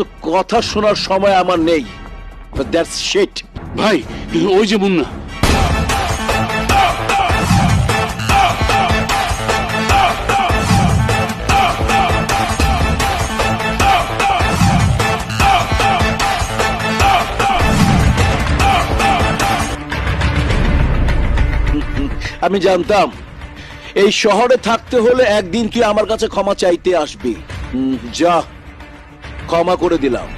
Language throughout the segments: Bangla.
এত কথা শোনার সময় আমার নেই। দ্যাটস শিট ভাই ওই যে মুন্না। আমি জানতাম এই শহরে থাকতে হলে একদিন তুই আমার কাছে ক্ষমা চাইতে আসবি। যা। ক্ষমা করে দিলাম।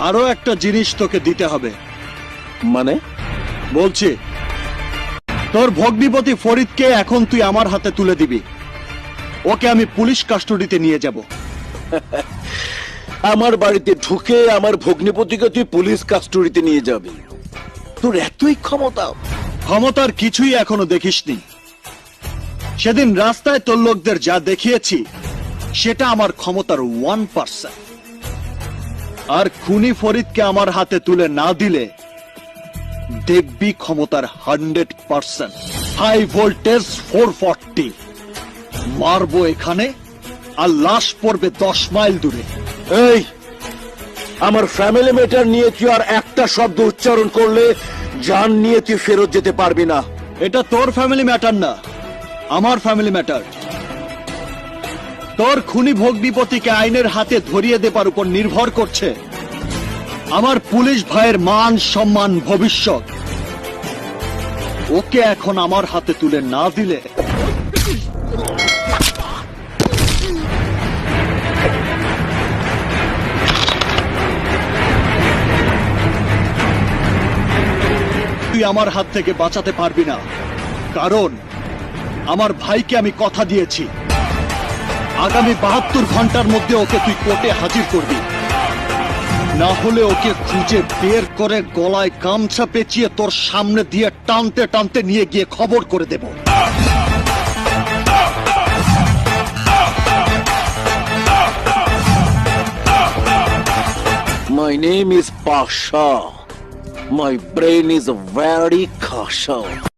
আরও একটা জিনিস তোকে দিতে হবে। মানে? বলছি তোর ভগ্নিপতি ফরিদকে এখন তুই আমার হাতে তুলে দিবি। ওকে আমি পুলিশ কাস্টডিতে নিয়ে যাব। আমার বাড়িতে ঢুকে আমার ভগ্নিপতিকে তুই পুলিশ কাস্টডিতে নিয়ে যাবি। তোর এতই ক্ষমতা। ক্ষমতার কিছুই এখনও দেখিসনি। সেদিন রাস্তায় তোর লোকদের যা দেখিয়েছি সেটা আমার ক্ষমতার ওয়ান পার্সেন্ট আর খুনি ফরিদকে আমার হাতে তুলে না দিলে দেখবি ক্ষমতার hundred percent. High voltage four forty মারবো এখানে আর লাশ পড়বে দশ মাইল দূরে। এই আমার ফ্যামিলি ম্যাটার নিয়ে তুই আর একটা শব্দ উচ্চারণ করলে জান নিয়ে তুই ফেরত যেতে পারবি না। এটা তোর ফ্যামিলি ম্যাটার না আমার ফ্যামিলি ম্যাটার তোর খুনি ভোগ ভগ্নিপতিকে আইনের হাতে ধরিয়ে দেবার উপর নির্ভর করছে আমার পুলিশ ভাইয়ের মান সম্মান ভবিষ্যৎ। ওকে এখন আমার হাতে তুলে না দিলে তুই আমার হাত থেকে বাঁচাতে পারবি না। কারণ আমার ভাইকে আমি কথা দিয়েছি। আগামী বাহাত্তর ঘণ্টার মধ্যে ওকে তুই কোর্টে হাজির করবি না হলে ওকে খুঁজে বের করে গলায় গামছা পেঁচিয়ে তোর সামনে দিয়ে টানতে টানতে নিয়ে গিয়ে খবর করে দেব My name is Pasha. My brain is very kasha.